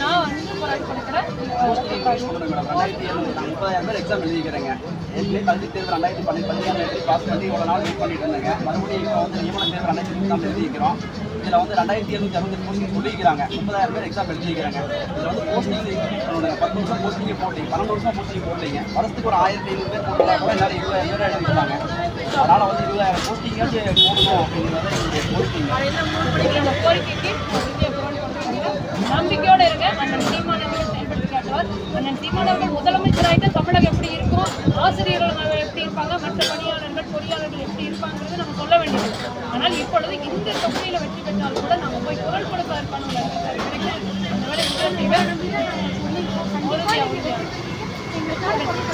நான் வந்து போராட்டம் பண்ணுறேன் ஐம்பதாயிரம் எக்ஸாம் எழுதிக்கிறேங்க ஏற்கனவே கல்வி தேர்வு ரெண்டாயிரத்தி பதினெட்டு பதினேழு பாஸ் பண்ணி இவ்வளோ நாள் வெயிட் பண்ணிட்டு இருந்தேங்க மறுபடியும் இப்போ வந்து நியமன தேர்வு ரெண்டாயிரத்தி எக்ஸாம் எழுதிக்கிறோம் இதில் வந்து ரெண்டாயிரத்தி எழுநூத்தி அறுபத்தி போஸ்டிங் சொல்லிக்கிறாங்க முப்பதாயிரம் பேர் எக்ஸாம் எழுதிக்கிறாங்க இதில் வந்து போஸ்டிங் சொல்லுங்க பத்து வருஷம் போஸ்டிங்கே போட்டீங்க. பன்னெண்டு வருஷம் போஸ்டிங் போட்டீங்க. வருஷத்துக்கு ஒரு ஆயிரத்தி ஐநூறு பேர் போட்டா கூட எல்லாரும் இருபதாயிரம் பேர் எழுதிருக்காங்க அதனால் வந்து இருபதாயிரம் போஸ்டிங்காச்சும் போடணும் அப்படிங்கிறத எங்களுடைய போஸ்டிங் காலையில இருக்க அண்ணன் சீமான் அவர்கள் காட்டுவார் அண்ணன் சீமான் அவர்கள் தமிழகம் எப்படி இருக்கும்? ஆசிரியர்கள் எப்படி இருப்பாங்க? மற்ற பணியாளர்கள் பொறியாளர்கள் எப்படி இருப்பாங்க? ஆனால் இப்பொழுது இந்த தொகுதியில் வெற்றி பெற்றால் கூட நம்ம போய் குரல் கொடுப்பதற்கான ஒரு கிடைக்கும் உறுதியாக.